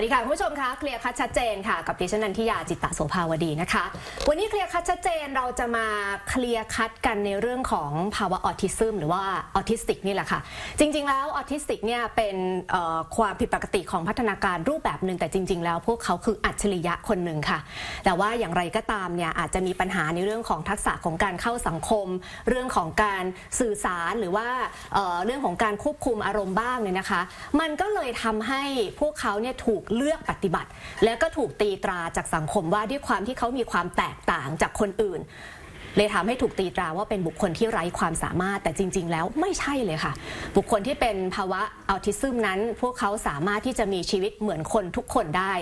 วัสดีค่ะ คุณผู้ชมคะเคลียร์คัดชัดเจนค่ะ กับดิฉันนันทิยาจิตตโสภาวดีนะคะ วันนี้เคลียร์คัดชัดเจนเราจะมาเคลียร์คัดกันในเรื่องของภาวะออทิซึมหรือว่าออทิสติกนี่แหละค่ะ จริง ๆ แล้วออทิสติกเนี่ยเป็นความผิดปกติของพัฒนาการรูปแบบหนึ่งแต่จริง ๆ แล้วพวกเขาคืออัจฉริยะคนหนึ่งค่ะ แต่ว่าอย่างไรก็ตามเนี่ยอาจจะมีปัญหาในเรื่องของทักษะของการเข้าสังคม เรื่องของการสื่อสารหรือว่าเเรื่องของการควบคุมอารมณ์บ้างเนี่ยนะคะ มันก็เลยทำให้พวกเขาเนี่ยถูกเลือกปฏิบัติ แล้วก็ถูกตีตราจากสังคมว่าด้วยความที่เขามีความแตกต่างจากคนอื่น เลยทำให้ถูกตีตราว่าเป็นบุคคลที่ไร้ความสามารถแต่จริง ๆ แล้วไม่ใช่เลยค่ะ บุคคลที่เป็นภาวะออทิซึมนั้น พวกเขาสามารถที่จะมีชีวิตเหมือนคนทุกคนได้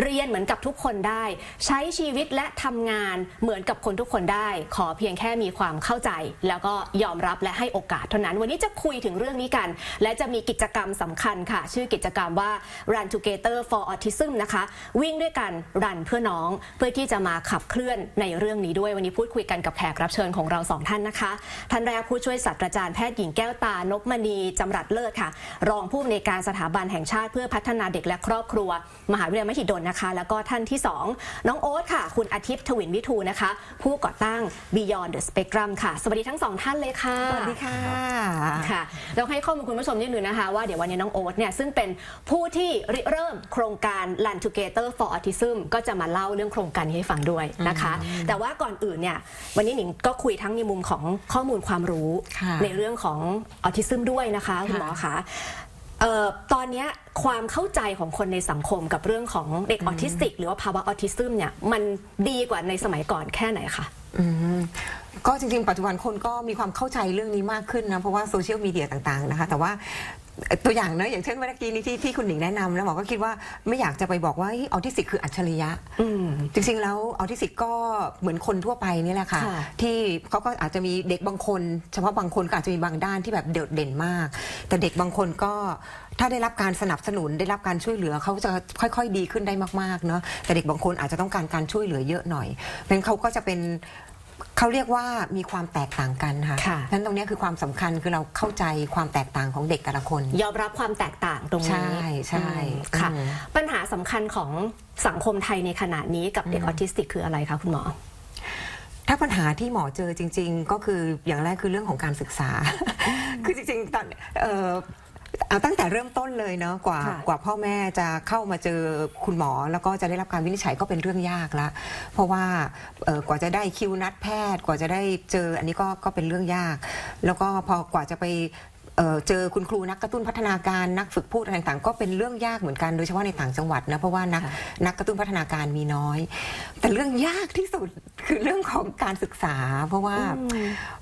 เรียนเหมือนกับทุกคนได้ ใช้ชีวิตและทำงานเหมือนกับคนทุกคนได้ ขอเพียงแค่มีความเข้าใจ แล้วก็ยอมรับและให้โอกาสเท่านั้น วันนี้จะคุยถึงเรื่องนี้กัน และจะมีกิจกรรมสำคัญค่ะ ชื่อกิจกรรมว่า Run Together for Autism นะคะ วิ่งด้วยกันรันเพื่อน้อง เพื่อที่จะมาขับเคลื่อนในเรื่องนี้ด้วยวันนี้พูดคุยกันกับแขกรับเชิญของเราสองท่านนะคะ ท่านแรกผู้ช่วยศาสตราจารย์แพทย์หญิงแก้วตานพมณีจำรัดเลิศค่ะ รองผู้อำนวยการสถาบันแห่งชาติเพื่อพัฒนาเด็กและครอบครัว มหาวิทยาลัยมหิดลนะคะ แล้วก็ท่านที่ 2 น้องโอ๊ตค่ะ คุณอาทิตย์ทวินวิทูนะคะ ผู้ก่อตั้ง Beyond the Spectrum ค่ะ สวัสดีทั้งสองท่านเลยค่ะ สวัสดีค่ะค่ะเราให้ข้อมูลคุณผู้ชมนิดนึงนะคะ ว่าเดี๋ยววันนี้น้องโอ๊ตเนี่ยซึ่งเป็นผู้ที่ริเริ่มโครงการ Run Together for Autism ก็จะมาเล่าเรื่องโครงการนี้ให้ฟังด้วยนะคะ แต่ว่าก่อนอื่นเนี่ยวันนี้หนิงก็คุยทั้งในมุมของข้อมูลความรู้ค่ะในเรื่องของออทิซึมด้วยนะคะคุณหมอคะ เอ่อตอนเนี้ยความเข้าใจของคนในสังคมกับเรื่องของเด็กออทิสติก หรือว่าภาวะออทิซึมเนี่ยมันดีกว่าในสมัยก่อนแค่ไหนคะอืมก็จริงๆ ปัจจุบันคนก็มีความเข้าใจเรื่องนี้มากขึ้นนะ เพราะว่าโซเชียลมีเดียต่างๆนะคะ แต่ว่า ตัวอย่างเนอะอย่างเช่นเมื่อกี้นี้ที่ที่คุณหนิงแนะนำแล้วหมอก็คิดว่าไม่อยากจะไปบอกว่าออทิสติกคืออัจฉริยะอืมจริงๆแล้วออทิสติกก็เหมือนคนทั่วไปนี่แหละค่ะ ค่ะที่เขาก็อาจจะมีเด็กบางคน เฉพาะบางคนก็อาจจะมีบางด้านที่แบบโดดเด่นมาก แต่เด็กบางคนก็ถ้าได้รับการสนับสนุนได้รับการช่วยเหลือเขาจะค่อย ๆ ดีขึ้นได้มากๆเนาะแต่เด็กบางคนอาจจะต้องการการช่วยเหลือเยอะหน่อยเพราะฉะนั้นเขาก็จะเป็น เขาเรียกว่ามีความแตกต่างกันค่ะค่ะเพราะฉะนั้นตรงเนี้ยคือความสำคัญคือเราเข้าใจความแตกต่างของเด็กแต่ละคน ยอมรับความแตกต่างตรงนี้ใช่ใช่อืมค่ะ อืม ปัญหาสำคัญของสังคมไทยในขณะนี้กับเด็กออทิสติกคืออะไรคะคุณหมอ ถ้าปัญหาที่หมอเจอจริง ๆ ก็คืออย่างแรกคือเรื่องของการศึกษา คือจริงๆตอนเอ่อ เอาตั้งแต่เริ่มต้นเลยเนาะกว่าค่ะ กว่าพ่อแม่จะเข้ามาเจอคุณหมอ แล้วก็จะได้รับการวินิจฉัยก็เป็นเรื่องยากละเพราะว่าเอ่อกว่าจะได้คิวนัดแพทย์ กว่าจะได้เจออันนี้ก็ก็เป็นเรื่องยาก แล้วก็พอกว่าจะไป เอ่อเจอคุณครูนักกระตุ้นพัฒนาการนักฝึกพูดอะไรต่างๆ ก็เป็นเรื่องยากเหมือนกันโดยเฉพาะในต่างจังหวัดนะเพราะว่านักค่ะนักกระตุ้นพัฒนาการมีน้อย แต่เรื่องยากที่สุดคือเรื่องของการศึกษา เพราะว่า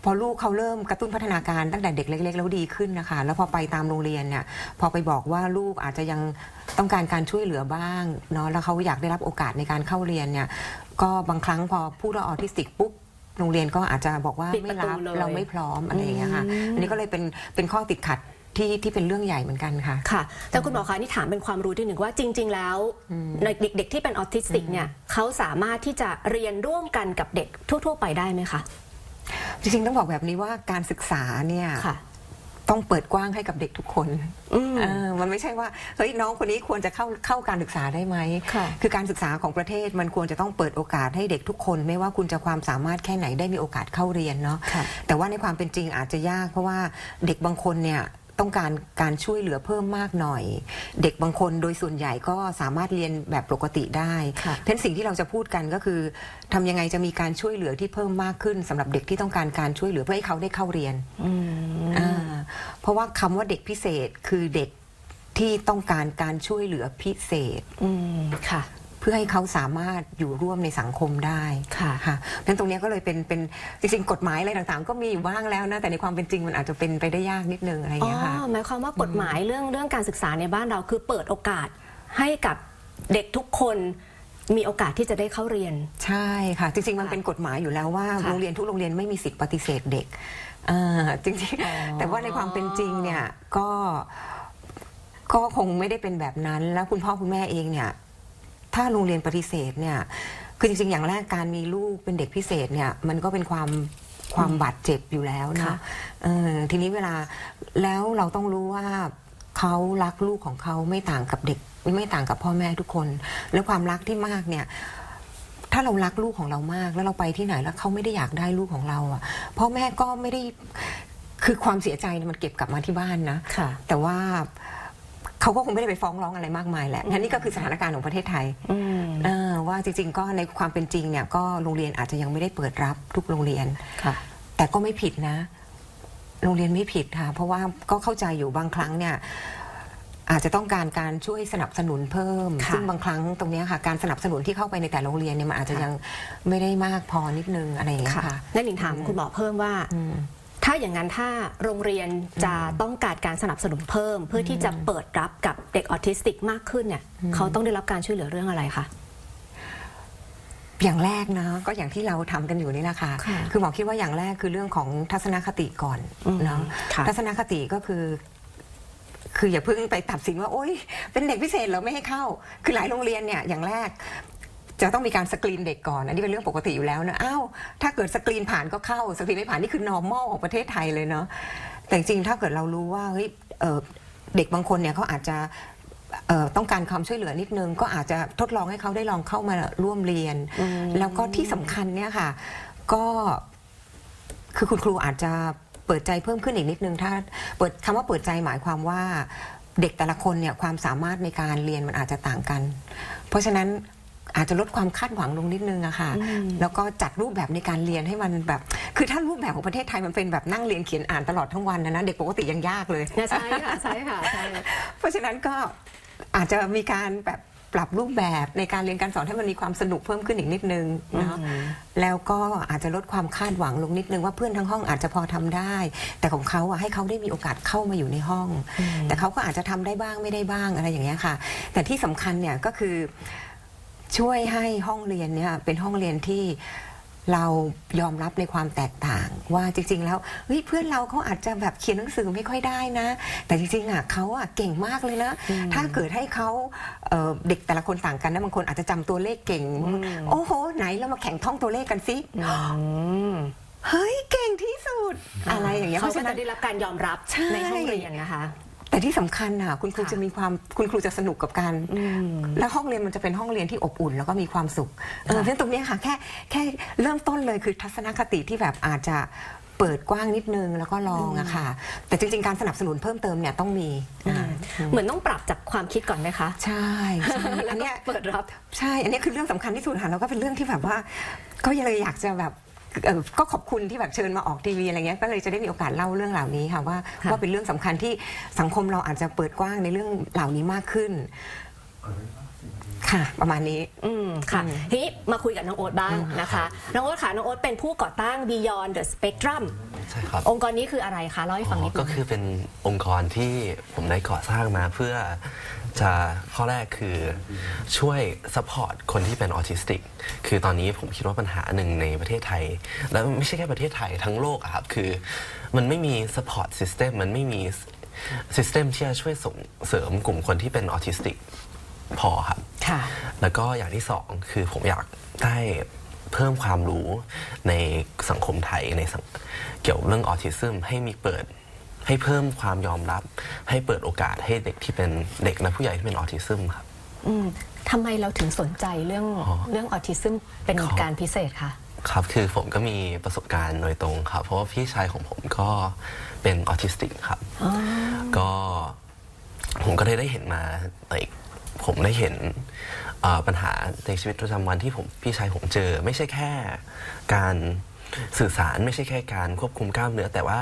พอลูกเขาเริ่มกระตุ้นพัฒนาการตั้งแต่เด็กเล็ก ๆ แล้วดีขึ้นนะคะ แล้วพอไปตามโรงเรียนเนี่ยพอไปบอกว่าลูกอาจจะยังต้องการการช่วยเหลือบ้างเนาะแล้วเขาอยากได้รับโอกาสในการเข้าเรียนเนี่ยก็บางครั้งพอพูดว่าออทิสติกปุ๊บ โรงเรียนก็อาจจะบอกว่าปิดปไม่ระตูรับเลยเราไม่พร้อมอะไรอย่างเงี้ยค่ะอันนี้ก็เลยเป็นเป็นข้อติดขัดที่ที่เป็นเรื่องใหญ่เหมือนกันค่ะ ค่ะ แต่คุณหมอคะนี่ถามเป็นความรู้ที่หนึ่งว่าจริง ๆ แล้วในเด็กๆที่เป็นออทิสติกเนี่ยเขาสามารถที่จะเรียนร่วมกันกับเด็กทั่ว ๆ ไปได้ไหมคะ จริงๆต้องบอกแบบนี้ว่าการศึกษาเนี่ย ค่ะ ต้องเปิดกว้างให้กับเด็กทุกคนอืมเออมันไม่ใช่ว่าเฮ้ยน้องคนนี้ควรจะเข้าเข้าการศึกษาได้ไหมค่ะคือการศึกษาของประเทศมันควรจะต้องเปิดโอกาสให้เด็กทุกคน ไม่ว่าคุณจะความสามารถแค่ไหนได้มีโอกาสเข้าเรียนเนาะค่ะแต่ว่าในความเป็นจริงอาจจะยาก เพราะว่าเด็กบางคนเนี่ยต้องการการช่วยเหลือเพิ่มมากหน่อย เด็กบางคนโดยส่วนใหญ่ก็สามารถเรียนแบบปกติได้ค่ะเพราะฉะนั้นสิ่งที่เราจะพูดกันก็คือทำยังไงจะมีการช่วยเหลือที่เพิ่มมากขึ้นสำหรับเด็กที่ต้องการการช่วยเหลือเพื่อให้เขาได้เข้าเรียนอืมอ่า เพราะว่าคำว่าเด็กพิเศษคือเด็กที่ต้องการการช่วยเหลือพิเศษ อืมค่ะ เพื่อให้เขาสามารถอยู่ร่วมในสังคมได้ค่ะค่ะนั้นตรงเนี้ยก็เลยเป็นเป็นจริงๆกฎหมายอะไรต่างๆ ก็มีอยู่บ้างแล้วนะ แต่ในความเป็นจริงมันอาจจะเป็นไปได้ยากนิดนึงอะไรอย่างอ๋เงี้ยค่ะอหมายความว่ากฎหมายเรื่องเรื่องการศึกษาในบ้านเราคือเปิดโอกาสให้กับเด็กทุกคนมีโอกาสที่จะได้เข้าเรียน ใช่ค่ะ จริงๆ มันเป็นกฎหมายอยู่แล้วว่าค่ะ โรงเรียนทุกโรงเรียนไม่มีสิทธิ์ปฏิเสธเด็ก อ่าจริงอ๋อๆแต่ว่าในความเป็นจริงเนี่ยก็ก็คงไม่ได้เป็นแบบนั้น แล้วคุณพ่อคุณแม่เองเนี่ย ถ้าโรงเรียนปฏิเสธเนี่ย คือจริงๆ อย่างแรกการมีลูกเป็นเด็กพิเศษเนี่ย มันก็เป็นความความบาดเจ็บอยู่แล้วค่ะนะเออทีนี้เวลาแล้วเราต้องรู้ว่าเขารักลูกของเขาไม่ต่างกับเด็ก ไม่ต่างกับพ่อแม่ทุกคน แล้วความรักที่มากเนี่ย ถ้าเรารักลูกของเรามาก แล้วเราไปที่ไหนแล้วเขาไม่ได้อยากได้ลูกของเราอะพ่อแม่ก็ไม่ได้คือความเสียใจเนี่ยมันเก็บกลับมาที่บ้านนะค่ะ แต่ว่าเขาก็คงไม่ได้ไปฟ้องร้องอะไรมากมายแหละงั้นนี่ก็คือสถานการณ์ของประเทศไทยอืมเออว่าจริง ๆ ก็ในความเป็นจริงเนี่ยก็โรงเรียนอาจจะยังไม่ได้เปิดรับทุกโรงเรียนค่ะ แต่ก็ไม่ผิดนะ โรงเรียนไม่ผิดค่ะ เพราะว่าก็เข้าใจอยู่บางครั้งเนี่ย อาจจะต้องการการช่วยสนับสนุนเพิ่ม ค่ะซึ่งบางครั้งตรงเนี้ยค่ะ การสนับสนุนที่เข้าไปในแต่ละโรงเรียนเนี่ยมันอาจจะยังไม่ได้มากพอนิดนึงอะไรอย่างเงี้ยค่ะค่ะ นั่นหนิงถามคุณหมอเพิ่มว่า อืม ถ้าอย่างนั้นถ้าโรงเรียนจะต้องการการสนับสนุนเพิ่ม เพื่อที่จะเปิดรับกับเด็กออทิสติกมากขึ้นเนี่ยเขาต้องได้รับการช่วยเหลือเรื่องอะไรคะ อย่างแรกนะก็อย่างที่เราทำกันอยู่นี่แหละค่ะ ค่ะคือหมอคิดว่าอย่างแรกคือเรื่องของทัศนคติก่อนอืมเนาะค่ะ ทัศนคติก็คือ คืออย่าเพิ่งไปตัดสินว่าโอ๊ยเป็นเด็กพิเศษเหรอไม่ให้เข้า คือหลายโรงเรียนเนี่ยอย่างแรก จะต้องมีการสกรีนเด็กก่อน อันนี้เป็นเรื่องปกติอยู่แล้วนะอ้าวถ้าเกิดสกรีนผ่านก็เข้าสกรีนไม่ผ่านนี่คือ normal ของประเทศไทยเลยเนาะแต่จริงๆถ้าเกิดเรารู้ว่าเฮ้ยเอ่อเด็กบางคนเนี่ยเขาอาจจะเอ่อต้องการความช่วยเหลือนิดนึง ก็อาจจะทดลองให้เขาได้ลองเข้ามาร่วมเรียนอืมแล้วก็ที่สำคัญเนี่ยค่ะ ก็คือคุณครูอาจจะ เปิดใจเพิ่มขึ้นอีกนิดนึงถ้าเปิดคำว่าเปิดใจหมายความว่าเด็กแต่ละคนเนี่ยความสามารถในการเรียนมันอาจจะต่างกัน เพราะฉะนั้นอาจจะลดความคาดหวังลงนิดนึงอะค่ะ แล้วก็จัดรูปแบบในการเรียนให้มันแบบ คือถ้ารูปแบบของประเทศไทยมันเป็นแบบนั่งเรียนเขียนอ่านตลอดทั้งวันนะนะเด็กปกติยังยากเลยใช่ค่ะใช่ค่ะใช่เพราะฉะนั้นก็อาจจะมีการแบบ ปรับรูปแบบในการเรียนการสอนให้มันมีความสนุกเพิ่มขึ้นอีกนิดนึงเนาะอืมแล้วก็อาจจะลดความคาดหวังลงนิดนึงว่าเพื่อนทั้งห้องอาจจะพอทำได้ แต่ของเขาอะให้เขาได้มีโอกาสเข้ามาอยู่ในห้อง แต่เขาก็อาจจะทำได้บ้างไม่ได้บ้างอะไรอย่างเงี้ยค่ะ แต่ที่สำคัญเนี่ยก็คือช่วยให้ห้องเรียนเนี่ยเป็นห้องเรียนที่ เรายอมรับในความแตกต่างว่าจริง ๆ แล้วเฮ้ยเพื่อนเราเขาอาจจะแบบเขียนหนังสือไม่ค่อยได้นะ แต่จริงๆอะเขาอะเก่งมากเลยนะ ถ้าเกิดให้เขาเอ่อเด็กแต่ละคนต่างกันนะบางคนอาจจะจำตัวเลขเก่ง โอ้โห ไหนเรามาแข่งท่องตัวเลขกันสิอืมเฮ้ยเก่งที่สุดอะไรอย่างเงี้ยเพเขาราะก็ฉะนั้จะน ได้รับการยอมรับใช่ ในห้องเรียนนะคะ แต่ที่สำคัญน่ะคุณครูค่ะจะมีความคุณครูจะสนุกกับการอืมแล้วห้องเรียนมันจะเป็นห้องเรียนที่อบอุ่น แล้วก็มีความสุขเออค่ะเพราะฉะนั้นตรงเนี้ยค่ะแค่แค่เริ่มต้นเลยคือทัศนคติที่แบบอาจจะเปิดกว้างนิดนึงแล้วก็ลองอะค่ะ แต่จริง ๆ การสนับสนุนเพิ่มเติมเนี่ยต้องมีอือ่ามเหมือนต้องปรับจากความคิดก่อนไหมคะ ใช่ใช่แล้วอันก็เนี้ย เปิดรับ ใช่ อันนี้คือเรื่องสำคัญที่สุดค่ะแล้วก็เป็นเรื่องที่แบบว่า ก็เลยอยากจะแบบ เอ่อก็ขอบคุณที่แบบเชิญมาออกทีวีอะไรเงี้ยก็เลยจะได้มีโอกาสเล่าเรื่องเหล่านี้ค่ะว่าค่ะ ว่าเป็นเรื่องสำคัญที่สังคมเราอาจจะเปิดกว้างในเรื่องเหล่านี้มากขึ้น ค่ะ ประมาณนี้ อืมค่ะอืม ทีนี้มาคุยกับน้องโอ๊ตบ้างนะคะน้องโอ๊ตค่ะน้องโอ๊ตเป็นผู้ก่อตั้ง Beyond the Spectrum ใช่ครับองค์กรนี้คืออะไรคะเล่าให้ฟังนิดนึก็งคือเป็นองค์กรที่ผมได้ก่อสร้างมาเพื่อ จะข้อแรกคือช่วยซัพพอร์ตคนที่เป็นออทิสติก คือตอนนี้ผมคิดว่าปัญหาหนึ่งในประเทศไทย แล้วไม่ใช่แค่ประเทศไทยทั้งโลกอะครับ คือมันไม่มีซัพพอร์ตซิสเต็มมันไม่มีซิสเต็มที่จะช่วยส่งเสริมกลุ่มคนที่เป็นออทิสติกพอครับค่ะแล้วก็อย่างที่สองคือผมอยากได้เพิ่มความรู้ในสังคมไทยในสังเกี่ยวเรื่องออทิซึมให้มีเปิด ให้เพิ่มความยอมรับ ให้เปิดโอกาสให้เด็กที่เป็นเด็กและผู้ใหญ่ที่เป็นออทิซึมครับ อืมทำไมเราถึงสนใจเรื่องอ๋อ เรื่องออทิซึมเป็นครับการพิเศษคะ ครับ คือผมก็มีประสบการณ์โดยตรงครับ เพราะว่าพี่ชายของผมก็เป็นออทิสติกครับ ก็ผมก็ได้ได้เห็นมา like ผมได้เห็นเอ่อปัญหาในชีวิตประจำวันที่ผมพี่ชายผมเจอ ไม่ใช่แค่การ สื่อสารไม่ใช่แค่การควบคุมกล้ามเนื้อ แต่ว่า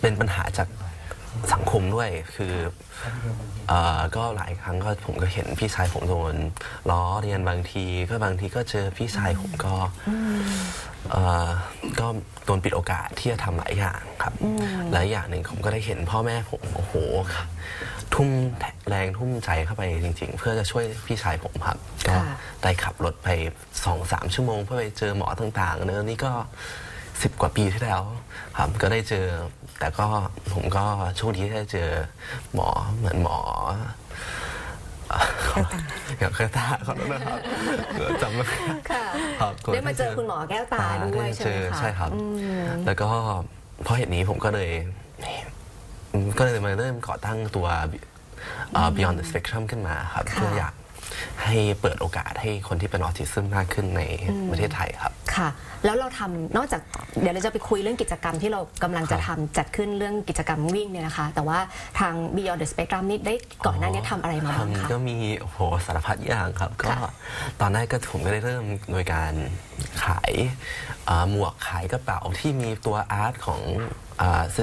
เป็นปัญหาจากสังคมด้วยคือเอ่อก็หลายครั้งก็ผมก็เห็นพี่ชายผมโดนล้อเรียนบางที ก็บางทีก็เจอพี่ชายผมก็เอ่อก็โดนปิดโอกาสที่จะทำหลายอย่างครับและอย่างหนึ่งผมก็ได้เห็นพ่อแม่ผมโอ้โห ทุ่มแรงทุ่มใจเข้าไปจริง ๆ เพื่อจะช่วยพี่ชายผมครับ ก็ค่ะได้ขับรถไปสองสามชั่วโมง เพื่อไปเจอหมอต่างๆเนอะนี่ก็สิบกว่าปีที่แล้วครับก็ได้เจอ แต่ก็ผมก็โชคดีที่ได้เจอหมอเหมือนหมออย่างเคยตาขอโทษนะครับเดี๋ยวจำไม่ได้ค่ะครับได้มาเจอคุณหมอแก้วตาด้วยได้ใช่เจไหมอคะใช่ครับอืมแล้วก็เพราะเหตุนี้ผมก็เลย ก็เลยมาเริ่มก่อตั้งตัวเอ่อ Beyond the Spectrum ขึ้นมาครับค่ะเพื่ออยากให้เปิดโอกาสให้คนที่เป็นออทิซึมมากขึ้นในประเทศไทยครับ ค่ะ แล้วเราทำนอกจากเดี๋ยวเราจะไปคุยเรื่องกิจกรรมที่เรากำลังจะคทำรับจัดขึ้นเรื่องกิจกรรมวิ่งเนี่ยนะคะ แต่ว่าทาง Beyond the Spectrum นี่ได้ก่อนหน้านี้ทำอะไรมาบ้างคะก็มีโอ้โหสารพัดอย่างครับ ก็ค่ะตอนแรกก็ผมก็ได้เริ่มโดยการขายอ่าหมวกขายกระเป๋าที่มีตัวอาร์ตของอา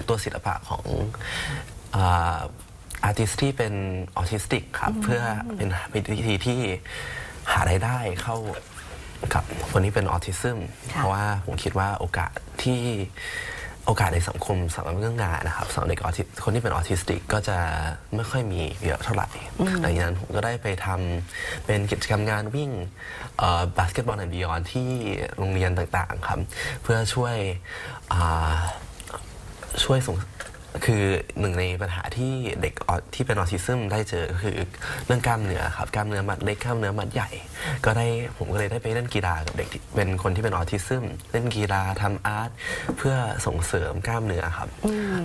ตัวศิลปะของอาร์ติสที่เป็นออทิสติกครับ เพื่อเป็นเป็นวิธีที่หารายได้เข้ากับคนที่เป็นออทิซึมค่ะเพราะว่าผมคิดว่าโอกาสที่โอกาสในสังคมสำหรับเรื่องงานนะครับสำหรับเด็กออทิคนที่เป็นออทิสติกก็จะไม่ค่อยมีเยอะเท่าไหร่หลังจากนั้นผมก็ได้ไปทำเป็นกิจกรรมงานวิ่งบาสเกตบอลแอนด์บิยอนที่โรงเรียนต่างๆครับ เพื่อช่วยอ่า ช่วยส่งคือหนึ่งในปัญหาที่เด็กออที่เป็นออทิซึมได้เจอก็คือเรื่องกล้ามเนื้อครับกล้ามเนื้อมัดเล็กกล้ามเนื้อมัดใหญ่ ก็ได้ผมก็เลยได้ไปเล่นกีฬากับเด็กที่เป็นคนที่เป็นออทิซึมเล่นกีฬาทำอาร์ตเพื่อส่งเสริมกล้ามเนื้อครับ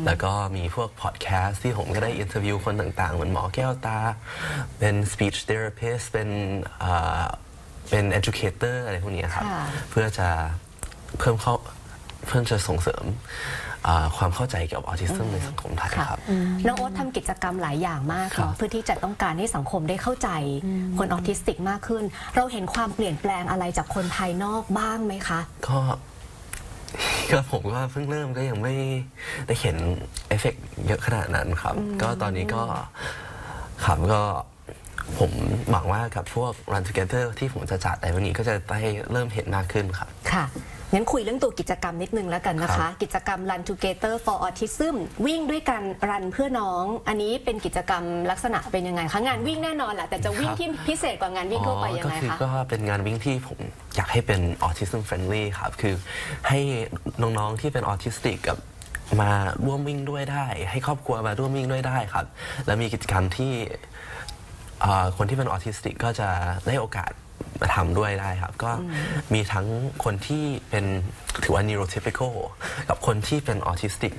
แล้วก็มีพวกพอดแคสต์ที่ผมก็ได้อินเทอร์วิวคนต่างๆ เหมือนหมอแก้วตา เป็น speech therapist เป็นเอ่อเป็น educator อะไรพวกนี้ครับค่ะเพื่อจะเพิ่มเข้าเพื่อจะส่งเสริม อ่าความเข้าใจเกี่ยวกับออทิสซึมในสังคมไทยค่ะครับ น้องโอ๊ตทำกิจกรรมหลายอย่างมากครับ เนาะเพื่อที่จะต้องการให้สังคมได้เข้าใจ คนออทิสติกมากขึ้น เราเห็นความเปลี่ยนแปลงอะไรจากคนภายนอกบ้างไหมคะ ก็ก็ผมก็เพิ่งเริ่มก็ยังไม่ได้เห็นเอฟเฟกต์เยอะขนาดนั้นครับ ก็ตอนนี้ก็ครับก็ผมหวังว่ากับพวก Run Together ที่ผมจะจัดในวันนี้ก็จะได้เริ่มเห็นมากขึ้นครับ ค่ะ งั้นคุยเรื่องตัวกิจกรรมนิดนึงแล้วกันนะครัคะบกิจกรรม Run Together for Autism วิ่งด้วยกันรันเพื่อน้อง อันนี้เป็นกิจกรรมลักษณะเป็นยังไงคะงานวิ่งแน่นอนแหละแต่จะวิ่งที่พิเศษกว่างานวิ่งทั่วไปยังไงก็คือคะก็เป็นงานวิ่งที่ผมอยากให้เป็นออทิซึมเฟรนลี่ครับ คือให้น้องๆที่เป็นออทิสติกกับมาร่วมวิ่งด้วยได้ ให้ครอบครัวมาร่วมวิ่งด้วยได้ครับ และมีกิจกรรมที่เอ่อคนที่เป็นออทิสติกก็จะได้โอกาสมา ทำด้วยได้ครับ ก็มีทั้งคนที่เป็นถือว่า neurotypical กับคนที่เป็นออทิสติก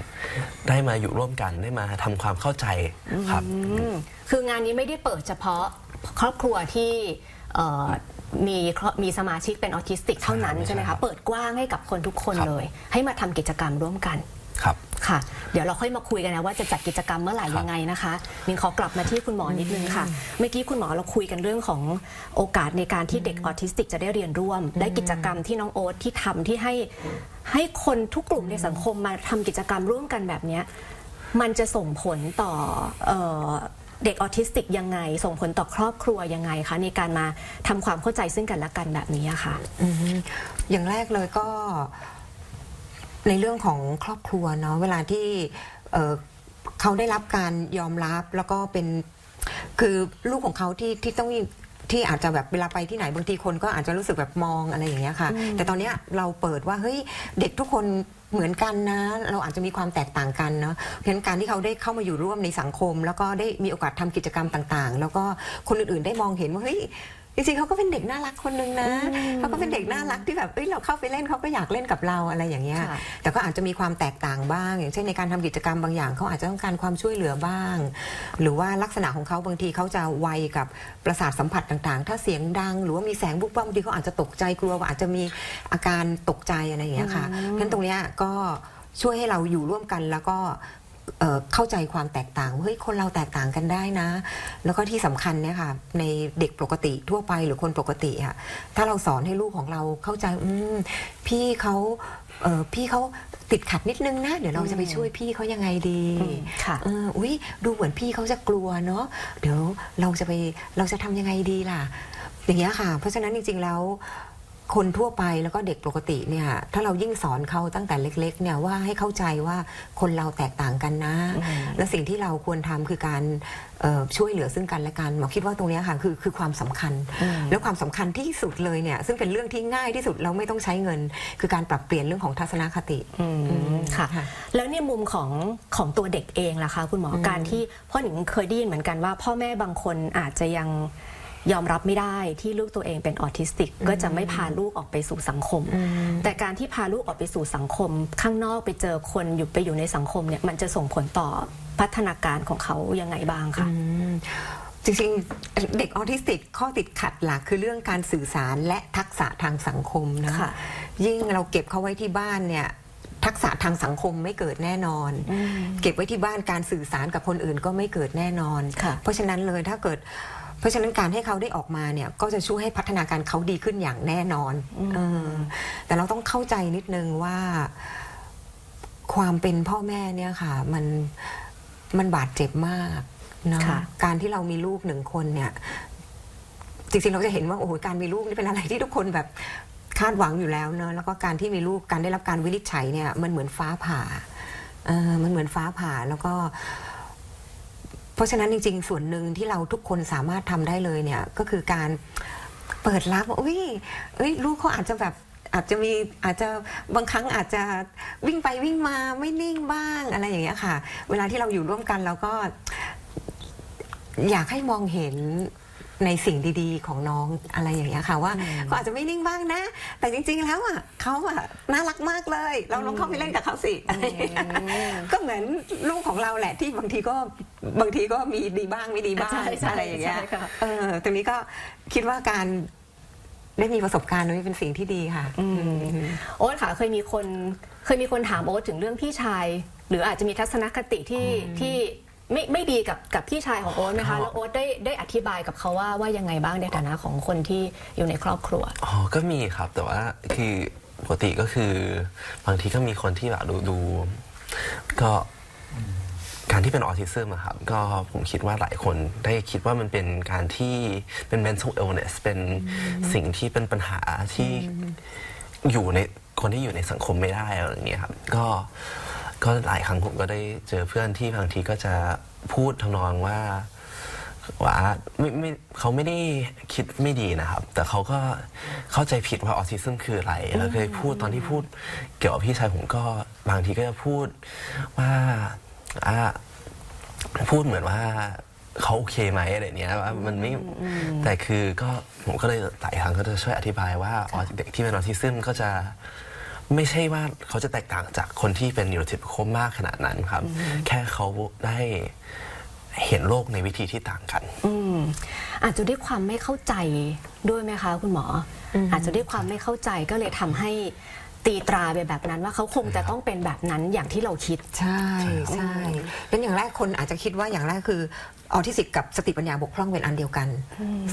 ได้มาอยู่ร่วมกันได้มาทำความเข้าใจครับอืมคืองานนี้ไม่ได้เปิดเฉพาะครอบครัวที่เอ่อมีครอบมีสมาชิกเป็นออทิสติกเท่านั้นใช่ใช่ไหมครัคะบเปิดกว้างให้กับคนทุกคนครับ เลย ให้มาทำกิจกรรมร่วมกัน ครับ ค่ะ เดี๋ยวเราค่อยมาคุยกันนะว่าจะจัดกิจกรรมเมื่อไหร่ครับยังไงนะคะมินขอกลับมาที่คุณหมอนิดนึงค่ะ เมื่อกี้คุณหมอเราคุยกันเรื่องของโอกาสในการที่เด็กออทิสติกจะได้เรียนร่วม ได้กิจกรรมที่น้องโอ๊ตที่ทำที่ให้ให้คนทุกกลุ่มในสังคมมาทำกิจกรรมร่วมกันแบบเนี้ยมันจะส่งผลต่อเอ่อเด็กออทิสติกยังไง ส่งผลต่อครอบครัวยังไงคะในการมาทำความเข้าใจซึ่งกันและกันแบบนี้อะค่ะอืมอย่างแรกเลยก็ ในเรื่องของครอบครัวเนาะเวลาที่เอ่อเขาได้รับการยอมรับแล้วก็เป็นคือลูกของเขาที่ที่ต้องที่อาจจะแบบเวลาไปที่ไหนบางทีคนก็อาจจะรู้สึกแบบมองอะไรอย่างเงี้ยค่ะ แต่ตอนเนี้ยเราเปิดว่าเฮ้ยเด็กทุกคนเหมือนกันนะ เราอาจจะมีความแตกต่างกันเนาะเพราะฉะนั้นการที่เขาได้เข้ามาอยู่ร่วมในสังคม แล้วก็ได้มีโอกาสทำกิจกรรมต่างๆ แล้วก็คนอื่นๆได้มองเห็นว่าเฮ้ย จริงๆเขาก็เป็นเด็กน่ารักคนนึงนะเขาก็เป็นเด็กน่ารักที่แบบเอ้ยเราเข้าไปเล่นเขาก็อยากเล่นกับเราอะไรอย่างเงี้ยค่ะแต่ก็อาจจะมีความแตกต่างบ้าง อย่างเช่นในการทำกิจกรรมบางอย่างเขาอาจจะต้องการความช่วยเหลือบ้าง หรือว่าลักษณะของเขาบางทีเขาจะไวกับประสาทสัมผัสต่างๆ ถ้าเสียงดัง หรือว่ามีแสงบุบบ้าบางทีเขาอาจจะตกใจกลัวว่าอาจจะมีอาการตกใจอะไรอย่างเงี้ยค่ะเพราะฉะนั้นตรงเนี้ยก็ช่วยให้เราอยู่ร่วมกันแล้วก็ เอ่อเข้าใจความแตกต่างว่าเฮ้ยคนเราแตกต่างกันได้นะ แล้วก็ที่สำคัญเนี่ยค่ะ ในเด็กปกติทั่วไปหรือคนปกติอะถ้าเราสอนให้ลูกของเราเข้าใจอืมพี่เขาเอ่อพี่เขาติดขัดนิดนึงนะ เดี๋ยวเราจะไปช่วยพี่เขายังไงดีอืมค่ะเอออุ้ยดูเหมือนพี่เขาจะกลัวเนาะเดี๋ยวเราจะไปเราจะทำยังไงดีล่ะ อย่างเงี้ยค่ะ เพราะฉะนั้นจริง ๆแล้ว คนทั่วไปแล้วก็เด็กปกติเนี่ยถ้าเรายิ่งสอนเขาตั้งแต่เล็กๆเนี่ยว่าให้เข้าใจว่าคนเราแตกต่างกันนะ และสิ่งที่เราควรทำคือการเอ่อช่วยเหลือซึ่งกันและกันหมอคิดว่าตรงเนี้ยค่ะคือคือความสำคัญ แล้วความสำคัญที่สุดเลยเนี่ยซึ่งเป็นเรื่องที่ง่ายที่สุดเราไม่ต้องใช้เงิน คือการปรับเปลี่ยนเรื่องของทัศนคติอืมค่ะค่ะ แล้วในมุมของของตัวเด็กเองล่ะคะคุณหมออการที่พ่อหนิงเคยได้ยินเหมือนกันว่า พ่อแม่บางคนอาจจะยัง ยอมรับไม่ได้ที่ลูกตัวเองเป็นออทิสติก ก็จะไม่พาลูกออกไปสู่สังคม แต่การที่พาลูกออกไปสู่สังคม ข้างนอกไปเจอคนอยู่ไปอยู่ในสังคมเนี่ยมันจะส่งผลต่อปพัฒนาการของเขายังไงบ้างคะจริงๆ เด็กออทิสติกข้อติดขัดหลักคือเรื่องการสื่อสารและทักษะทางสังคมนะค่ะยิ่งเราเก็บเขาไว้ที่บ้านเนี่ยทักษะทางสังคมไม่เกิดแน่นอน เก็บไว้ที่บ้านการสื่อสารกับคนอื่นก็ไม่เกิดแน่นอนค่ะเพราะฉะนั้นเลยถ้าเกิด เพราะฉะนั้นการให้เขาได้ออกมาเนี่ยก็จะช่วยให้พัฒนาการเขาดีขึ้นอย่างแน่นอนเออแต่เราต้องเข้าใจนิดนึงว่าความเป็นพ่อแม่เนี่ยค่ะมันมันบาดเจ็บมากเนาะค่ะการที่เรามีลูกหนึ่งคนเนี่ย จริงๆเราจะเห็นว่าโอ้โหการมีลูกนี่เป็นอะไรที่ทุกคนแบบคาดหวังอยู่แล้วเนอะแล้วก็การที่มีลูกการได้รับการวินิจฉัยเนี่ยมันเหมือนฟ้าผ่าเออมันเหมือนฟ้าผ่าแล้วก็เพ ราะฉะนั้นจริง ๆ ส่วนหนึ่งที่เราทุกคนสามารถทำได้เลยเนี่ยก็คือการเปิดรับว่าอุ้ยเอ้ยลูกเขาอาจจะแบบอาจจะมีอาจจะบางครั้งอาจจะวิ่งไปวิ่งมาไม่นิ่งบ้างอะไรอย่างเงี้ยค่ะ เวลาที่เราอยู่ร่วมกันเราก็อยากให้มองเห็น ในสิ่งดีๆ ของน้องอะไรอย่างเงี้ยค่ะว่าเขาอาจจะไม่นิ่งบ้างนะ แต่จริง ๆ แล้วอะเขาอะน่ารักมากเลยเราลองเข้าไปเล่นกับเขาสิอะไรอย่างเงี้ยก็เหมือนลูกของเราแหละที่บางทีก็บางทีก็มีดีบ้างไม่ดีบ้างใช่ใช่อะไรอย่างเงี้ยใช่ค่ะเออตรงนี้ก็คิดว่าการได้มีประสบการณ์นี้เป็นสิ่งที่ดีค่ะโอ๊ตค่ะเคยมีคนเคยมีคนถามโอ๊ตถึงเรื่องพี่ชาย หรืออาจจะมีทัศนคติที่ที่ ไม่ไม่ดีกับกับพี่ชายของโอ๊ตไหมครัคะบแล้วโอ๊ตได้ได้อธิบายกับเขาว่าว่ายังไงบ้างในฐานะของคนที่อยู่ในครอบครัว อ๋อ ก็มีครับ แต่ว่าคือปกติก็คือบางทีก็มีคนที่แบบดูดูก็การที่เป็นออทิซึมอะครับก็ผมคิดว่าหลายคนได้คิดว่ามันเป็นการที่เป็น mental illness เป็นสิ่งที่เป็นปัญหาที่อยู่ในคนที่อยู่ในสังคมไม่ได้อะไรอย่างเงี้ยครับ ก็ ก็หลายครั้งผมก็ได้เจอเพื่อนที่บางทีก็จะพูดทำนองว่าว่าไม่ไม่เขาไม่ได้คิดไม่ดีนะครับ แต่เขาก็เข้าใจผิดว่าออทิซึมคืออะไรแล้วเคยพูดตอนที่พูดเกี่ยวกับพี่ชายผมก็บางทีก็จะพูดว่าอ่าพูดเหมือนว่าเขาโอเคไหมอะไรเนี้ยว่ามันไม่แต่คือก็ผมก็เลยหลายครั้งก็จะช่วยอธิบายว่าอ๋อเด็กที่เป็นออทิซึมก็จะ ไม่ใช่ว่าเขาจะแตกต่างจากคนที่เป็นนิวโรทิปโคมากขนาดนั้นครับ แค่เขาได้เห็นโลกในวิธีที่ต่างกัน อืมอาจจะด้วยความไม่เข้าใจด้วยไหมคะ คุณหมอออาจจะด้วยความไม่เข้าใจก็เลยทำให้ตีตราไปแบบนั้นว่าเขาคงจะต้องเป็นแบบนั้นอย่างที่เราคิด ใช่ใช่เป็นอย่างแรกคนอาจจะคิดว่าอย่างแรกคือ ออทิสติกกับสติปัญญาบกพร่องเป็นอันเดียวกัน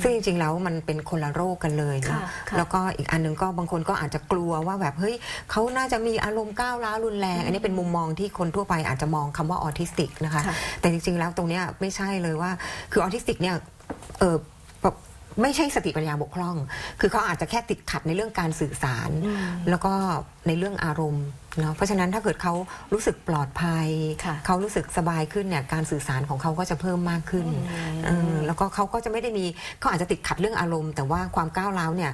ซึ่งจริงๆแล้วมันเป็นคนละโรคกันเลยเนอะค่ะค่ะแล้วก็อีกอันหนึงก็บางคนก็อาจจะกลัวว่าแบบเฮ้ยเขาน่าจะมีอารมณ์ก้าวร้าวรุนแรง อันนี้เป็นมุมมองที่คนทั่วไปอาจจะมองคำว่าออทิสติกนะคะค่ะแต่จริงๆแล้วตรงเนี้ยไม่ใช่เลยว่าคือออทิสติกเนี่ยเออแบบ ไม่ใช่สติปัญญาบกพร่อง คือเขาอาจจะแค่ติดขัดในเรื่องการสื่อสาร แล้วก็ในเรื่องอารมณ์เนาะเพราะฉะนั้นถ้าเกิดเขารู้สึกปลอดภัยค่ะเขารู้สึกสบายขึ้นเนี่ยการสื่อสารของเขาก็จะเพิ่มมากขึ้นเออแล้วก็เขาก็จะไม่ได้มีเขาอาจจะติดขัดเรื่องอารมณ์ แต่ว่าความก้าวร้าวเนี่ย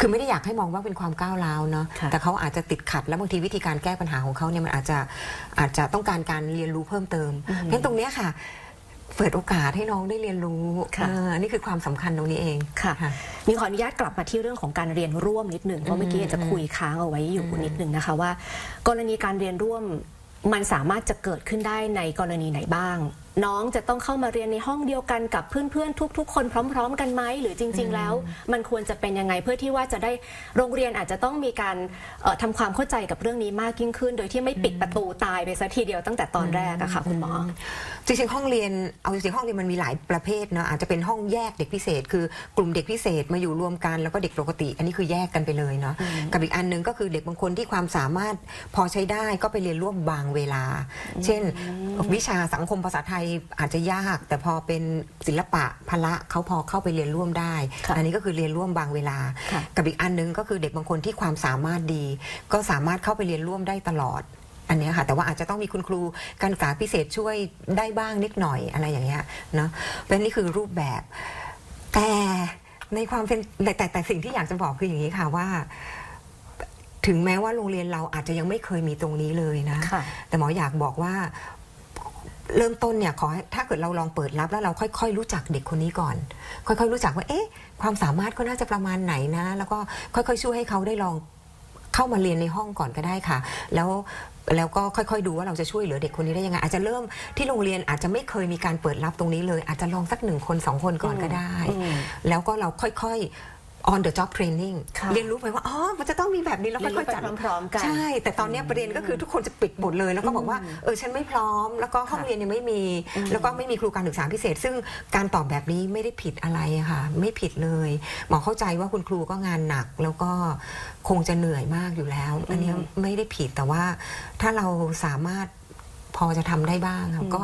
คือไม่ได้อยากให้มองว่าเป็นความก้าวร้าวเนาะค่ะแต่เขาอาจจะติดขัดแล้วบางทีวิธีการแก้ปัญหาของเขาเนี่ยมันอาจจะอาจจะต้องการการเรียนรู้เพิ่มเติมเพราะฉะนั้นตรงเนี้ยค่ะ เปิดโอกาสให้น้องได้เรียนรู้ค่ะเออนี่คือความสำคัญตรงนี้เองค่ะมีขออนุญาตกลับมาที่เรื่องของการเรียนร่วมนิดหนึ่งเพราะเมื่อกี้อาจจะคุยค้างเอาไว้อยู่นิดหนึ่งนะคะว่า กรณีการเรียนร่วมมันสามารถจะเกิดขึ้นได้ในกรณีไหนบ้างน้องจะต้องเข้ามาเรียนในห้องเดียวกันกับเพื่อนๆ ทุก ๆ คนพร้อม ๆ กันไหมหรือจริง ๆ แล้ว มันควรจะเป็นยังไงเพื่อที่ว่าจะได้โรงเรียนอาจจะต้องมีการเอ่อทำความเข้าใจกับเรื่องนี้มากยิ่งขึ้น โดยที่ไม่ปิดประตูตายไปซะทีเดียวตั้งแต่ตอนแรกอะค่ะคุณหมอจริงๆห้องเรียนเอาจริงๆห้องเรียนมันมีหลายประเภทเนาะอาจจะเป็นห้องแยกเด็กพิเศษ คือกลุ่มเด็กพิเศษมาอยู่รวมกันแล้วก็เด็กปกติ อันนี้คือแยกกันไปเลยเนาะกับอีกอันหนึงก็คือเด็กบางคนที่ความสามารถพอใช้ได้ก็ไปเรียนร่วมบางเวลา เช่น วิชาสังคมภาษาไทยอาจจะยาก แต่พอเป็นศิลปะพละเขาพอเข้าไปเรียนร่วมได้ ค่ะอันนี้ก็คือเรียนร่วมบางเวลา ค่ะกับอีกอันหนึงก็คือเด็กบางคนที่ความสามารถดี ก็สามารถเข้าไปเรียนร่วมได้ตลอดอันเนี้ยค่ะ แต่ว่าอาจจะต้องมีคุณครูการศึกษาพิเศษช่วยได้บ้างนิดหน่อยอะไรอย่างเงี้ยเนาะเป็นนี่คือรูปแบบ แต่ในความเป็นแต่แต่แต่สิ่งที่อยากจะบอกคืออย่างนี้ค่ะว่า ถึงแม้ว่าโรงเรียนเราอาจจะยังไม่เคยมีตรงนี้เลยนะ ค่ะ แต่หมออยากบอกว่า เริ่มต้นเนี่ยขอให้ถ้าเกิดเราลองเปิดรับแล้วเราค่อยๆ รู้จักเด็กคนนี้ก่อน ค่อยๆ รู้จักว่าเอ๊ะความสามารถเขาน่าจะประมาณไหนนะ แล้วก็ค่อยๆ ช่วยให้เขาได้ลองเข้ามาเรียนในห้องก่อนก็ได้ค่ะ แล้วแล้วก็ค่อยๆ ดูว่าเราจะช่วยเหลือเด็กคนนี้ได้ยังไง อาจจะเริ่มที่โรงเรียนอาจจะไม่เคยมีการเปิดรับตรงนี้เลย อาจจะลองสักหนึ่งคนสองคนก่อนก็ได้อืมแล้วก็เราค่อยๆ on the job training ค่ะเรียนรู้ไปว่า อ๋อ มันจะต้องมีแบบนี้แล้วเรียนรู้ค่อยๆจัดไปพร้อมๆกัน ใช่ แต่ตอนเนี้ยประเด็นก็คือทุกคนจะปิดหมดเลย แล้วก็บอกว่า เออ ฉันไม่พร้อม แล้วก็ห้องค่ะเรียนยังไม่มี แล้วก็ไม่มีครูการศึกษาพิเศษ ซึ่งการตอบแบบนี้ไม่ได้ผิดอะไรอะค่ะ ไม่ผิดเลย หมอเข้าใจว่าคุณครูก็งานหนัก แล้วก็คงจะเหนื่อยมากอยู่แล้ว อันเนี้ยไม่ได้ผิด แต่ว่าถ้าเราสามารถพอจะทำได้บ้างค่ะก็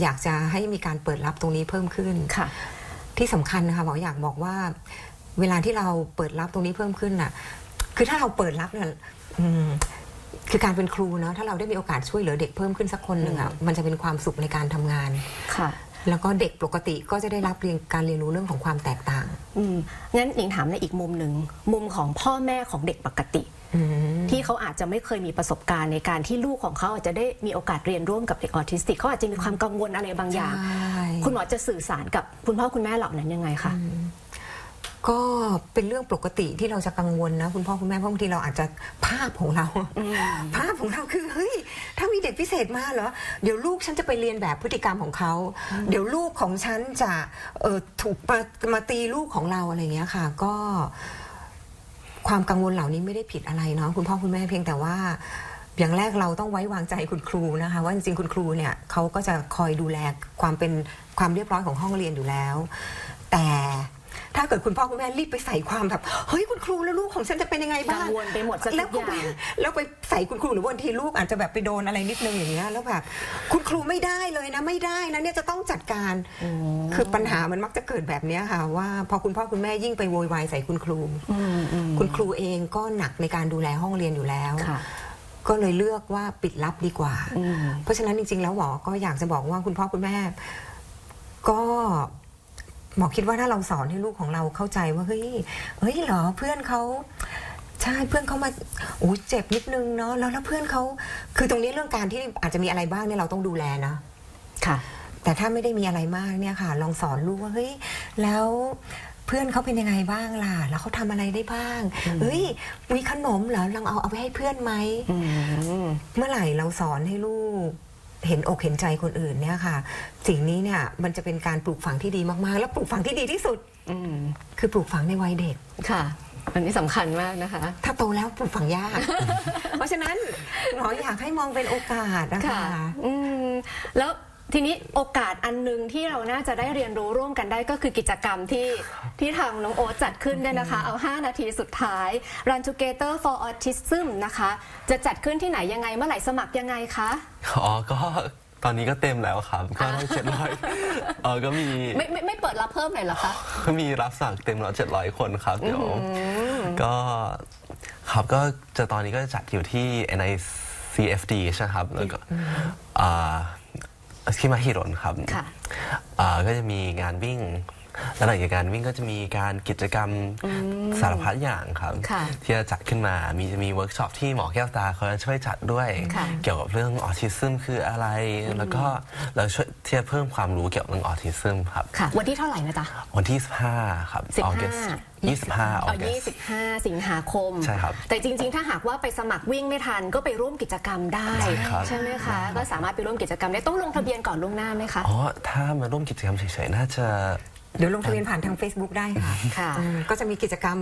อยากจะให้มีการเปิดรับตรงนี้เพิ่มขึ้นค่ะ ที่สำคัญนะคะหมออยากบอกว่า เวลาที่เราเปิดรับตรงนี้เพิ่มขึ้นน่ะ คือถ้าเราเปิดรับเนี่ยอืมคือการเป็นครูเนาะถ้าเราได้มีโอกาสช่วยเหลือเด็กเพิ่มขึ้นสักคนหนึ่งอะมันจะเป็นความสุขในการทำงาน ค่ะ แล้วก็เด็กปกติก็จะได้รับเรียนการเรียนรู้เรื่องของความแตกต่าง อืมงั้นหนิงถามในอีกมุมหนึ่งมุมของพ่อแม่ของเด็กปกติ อืม ที่เขาอาจจะไม่เคยมีประสบการณ์ในการที่ลูกของเขาอาจจะได้มีโอกาสเรียนร่วมกับเด็กออทิสติกเขาอาจจะมีความกังวลอะไรบางอย่าง ใช่ คุณหมอจะสื่อสารกับคุณพ่อคุณแม่เหล่านั้นยังไงคะ ก็เป็นเรื่องปกติที่เราจะกังวลนะคุณพ่อคุณแม่เพราะบางทีเราอาจจะภาพของเรา ภาพของเราคือเฮ้ยถ้ามีเด็กพิเศษมาเหรอเดี๋ยวลูกฉันจะไปเรียนแบบพฤติกรรมของเขา เดี๋ยวลูกของฉันจะเออถูกมามาตีลูกของเราอะไรอย่างเงี้ยค่ะ ก็ความกังวลเหล่านี้ไม่ได้ผิดอะไรเนาะคุณพ่อคุณแม่เพียงแต่ว่าอย่างแรกเราต้องไว้วางใจคุณครูนะคะว่าจริงๆคุณครูเนี่ยเขาก็จะคอยดูแลความเป็นความเรียบร้อยของห้องเรียนอยู่แล้ว แต่ ถ้าเกิดคุณพ่อคุณแม่รีบไปใส่ความแบบเฮ้ยคุณครูแล้วลูกของฉันจะเป็นยังไงบ้างกังวลไปหมดซะทุกแล้วก็อย่าง แล้วไปใส่คุณครูหรือบางทีลูกอาจจะแบบไปโดนอะไรนิดนึงอย่างเงี้ยแล้วแบบคุณครูไม่ได้เลยนะไม่ได้นะเนี่ยจะต้องจัดการ คือปัญหามันมักจะเกิดแบบเนี้ยค่ะ ว่าพอคุณพ่อคุณแม่ยิ่งไปโวยวายใส่คุณครูคุณครูเองก็หนักในการดูแลห้องเรียนอยู่แล้ว ค่ะก็เลยเลือกว่าปิดลับดีกว่า อืม เพราะฉะนั้นจริง ๆ แล้วหมอก็อยากจะบอกว่าคุณพ่อคุณแม่ ก็ หมอคิดว่าถ้าเราสอนให้ลูกของเราเข้าใจว่าเฮ้ยเฮ้ยเหรอเพื่อนเขาใช่เพื่อนเขามาโอ้ยเจ็บนิดนึงเนาะแล้วแล้วเพื่อนเขาคือตรงนี้เรื่องการที่อาจจะมีอะไรบ้างเนี่ยเราต้องดูแลนะค่ะ แต่ถ้าไม่ได้มีอะไรมากเนี่ยค่ะ ลองสอนลูกว่าเฮ้ยแล้วเพื่อนเขาเป็นยังไงบ้างล่ะ แล้วเขาทำอะไรได้บ้าง เฮ้ย มีขนมเหรอลองเอาเอาไปให้เพื่อนไหมอืมเมื่อไหร่เราสอนให้ลูก เห็นอกเห็นใจคนอื่นเนี่ยค่ะ สิ่งนี้เนี่ยมันจะเป็นการปลูกฝังที่ดีมากๆ แล้วปลูกฝังที่ดีที่สุด อืมคือปลูกฝังในวัยเด็ก ค่ะ อันนี้สำคัญมากนะคะ ถ้าโตแล้วปลูกฝังยาก เพราะฉะนั้นหมออยากให้มองเป็นโอกาสนะคะ อืมแล้ว ทีนี้โอกาสอันหนึงที่เราน่าจะได้เรียนรู้ร่วมกันได้ก็คือกิจกรรมที่ที่ทางน้องโอ๊ตจัดขึ้นเนี่ยนะคะ เอา 5 นาทีสุดท้าย Run Together for Autism นะคะ จะจัดขึ้นที่ไหนยังไงเมื่อไหร่สมัครยังไงคะ อ๋อ ก็ตอนนี้ก็เต็มแล้วครับ ก็ได้เจ็ดร้อยเออก็มี ไม่ไม่ไม่เปิดรับเพิ่มเลยเหรอคะก็มีรับสมัครเต็มแล้วเจ็ดร้อยคนครับเดี๋ยวก็ครับก็จะตอนนี้ก็จัดอยู่ที่ NICFD ใช่ไหมครับแล้วก็อ่า ที่มาฮิรนครับค่ะอ่าก็จะมีงานวิ่ง แล้วหลังจากการวิ่งก็จะมีการกิจกรรมสารพัดอย่างครับ ค่ะที่จะจัดขึ้นมา มีจะมีเวิร์กช็อปที่หมอแก้วตาเขาจะช่วยจัดด้วย ค่ะ เกี่ยวกับเรื่องออทิซึมคืออะไร แล้วก็เราช่วยที่จะเพิ่มความรู้เกี่ยวกับเรื่องออทิซึมครับ ค่ะ วันที่เท่าไหร่นะจ๊ะ วันที่ 15 ครับ 15 August 25เอา August 25 สิงหาคม ใช่ครับแต่จริง ๆ ถ้าหากว่าไปสมัครวิ่งไม่ทันก็ไปร่วมกิจกรรมได้ใช่ครับใช่ไหมคะ ก็สามารถไปร่วมกิจกรรมได้ต้องลงทะเบียนก่อนล่วงหน้าไหมคะ อ๋อ ถ้ามาร่วมกิจกรรมเฉยๆ น่าจะ เดี๋ยวลงทะเบียนผ่านทาง Facebook ได้ค่ะค่ะ อืมก็จะมีกิจกรรม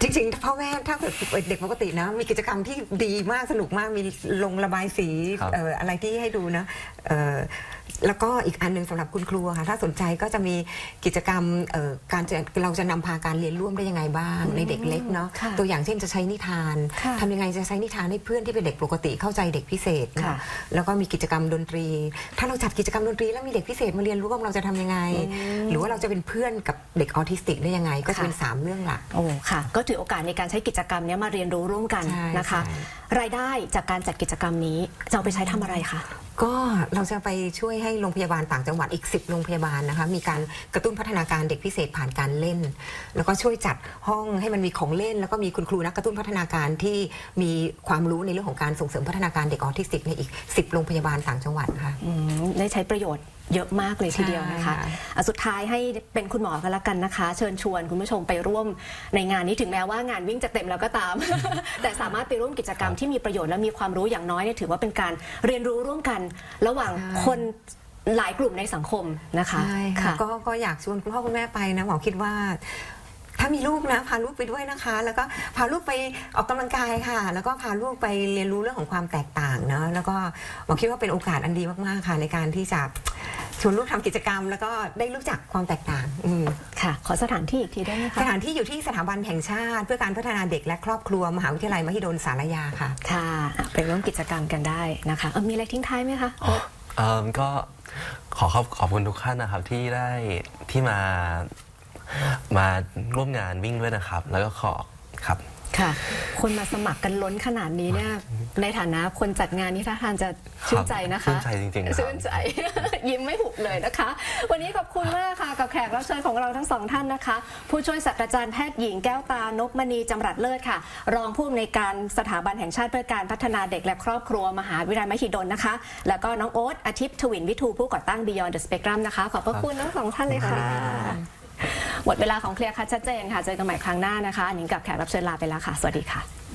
จริงๆพ่อแม่ถ้าเกิดเด็กปกตินะ มีกิจกรรมที่ดีมากสนุกมากมีลงระบายสีครับ เอ่ออะไรที่ให้ดูนะเอ่อ แล้วก็อีกอันหนึ่งสำหรับคุณครูอะค่ะ ถ้าสนใจก็จะมีกิจกรรมเอ่อการจะเราจะนำพาการเรียนร่วมได้ยังไงบ้าง ในเด็กเล็กเนาะค่ะตัวอย่างเช่นจะใช้นิทานค่ะทำยังไงจะใช้นิทานให้เพื่อนที่เป็นเด็กปกติเข้าใจเด็กพิเศษเนอะค่ะ แล้วก็มีกิจกรรมดนตรี ถ้าเราจัดกิจกรรมดนตรีแล้วมีเด็กพิเศษมาเรียนร่วมเราจะทำยังไง หรือว่าเราจะเป็นเพื่อนกับเด็กออทิสติกได้ยังไง ก็จะเป็นค่ะสามเรื่องหลัก โอ้ค่ะ ก็ถือโอกาสในการใช้กิจกรรมเนี้ยมาเรียนรู้ร่วมกันใช่นะคะ ใช่ รายได้จากการจัดกิจกรรมนี้จะเอาไปใช้ทำอะไรคะ ก็เราจะไปช่วยให้โรงพยาบาลต่างจังหวัดอีก 10 โรงพยาบาลนะคะ มีการกระตุ้นพัฒนาการเด็กพิเศษผ่านการเล่น แล้วก็ช่วยจัดห้องให้มันมีของเล่น แล้วก็มีคุณครูนักกระตุ้นพัฒนาการที่มีความรู้ในเรื่องของการส่งเสริมพัฒนาการเด็กออทิสติกในอีก 10 โรงพยาบาลต่างจังหวัดค่ะได้ใช้ประโยชน์ เยอะมากเลยทีเดียวนะคะใช่ค่ะอะสุดท้ายให้เป็นคุณหมอกันละกันนะคะ เชิญชวนคุณผู้ชมไปร่วมในงานนี้ถึงแม้ว่างานวิ่งจะเต็มแล้วก็ตาม แต่สามารถไปร่วมกิจกรรมที่มีประโยชน์และมีความรู้อย่างน้อยเนี่ยถือว่าเป็นการเรียนรู้ร่วมกัน ระหว่างใช่คนหลายกลุ่มในสังคมนะคะใช่ค่ะก็ก็อยากชวนคุณพ่อคุณแม่ไปนะหมอคิดว่า ถ้ามีลูกนะพาลูกไปด้วยนะคะ แล้วก็พาลูกไปออกกำลังกายค่ะ แล้วก็พาลูกไปเรียนรู้เรื่องของความแตกต่างเนาะแล้วก็หมอคิดว่าเป็นโอกาสอันดีมากๆค่ะ ในการที่จะชวนลูกทำกิจกรรม แล้วก็ได้รู้จักความแตกต่างอืมค่ะ ขอสถานที่อีกทีได้ไหมสคะถานที่อยู่ที่สถาบันแห่งชาติ เพื่อการพัฒนาเด็กและครอบครัวมหาวิทยาลัยมหิดลสารยาค่ะ ค่ะอะไปร่วมกิจกรรมกันได้นะคะเอ่อมีอะไรทิ้งท้ายไหมคะเอิ่มก็ขอขอบขอบคุณทุกท่านนะครับที่ได้ที่มา มาร่วมงานวิ่งด้วยนะครับ แล้วก็ขอครับค่ะ คนมาสมัครกันล้นขนาดนี้เนี่ยในฐานะคนจัดงานนี่ท่าทางจะชื่นใจนะคะชื่นใจจริงๆครับชื่นใจ ยิ้มไม่หุบเลยนะคะ วันนี้ขอบคุณมากค่ะกับแขกรับเชิญของเราทั้งสองท่านนะคะ ผู้ช่วยศาสตราจารย์แพทย์หญิงแก้วตานพมณีจำรัดเลิศค่ะ รองผู้อำนวยการสถาบันแห่งชาติเพื่อการพัฒนาเด็กและครอบครัวมหาวิทยาลัยมหิดลนะคะ แล้วก็น้องโอ๊ตอาทิตย์ทวินวิทูผู้ก่อตั้ง Beyond the Spectrum นะคะขอบพระคุณทั้งสองท่านเลยค่ะ หมดเวลาของเคลียร์คัดชัดเจนค่ะ เจอกันใหม่ครั้งหน้านะคะอันนี้กับแขกรับเชิญลาไปแล้วค่ะ สวัสดีค่ะ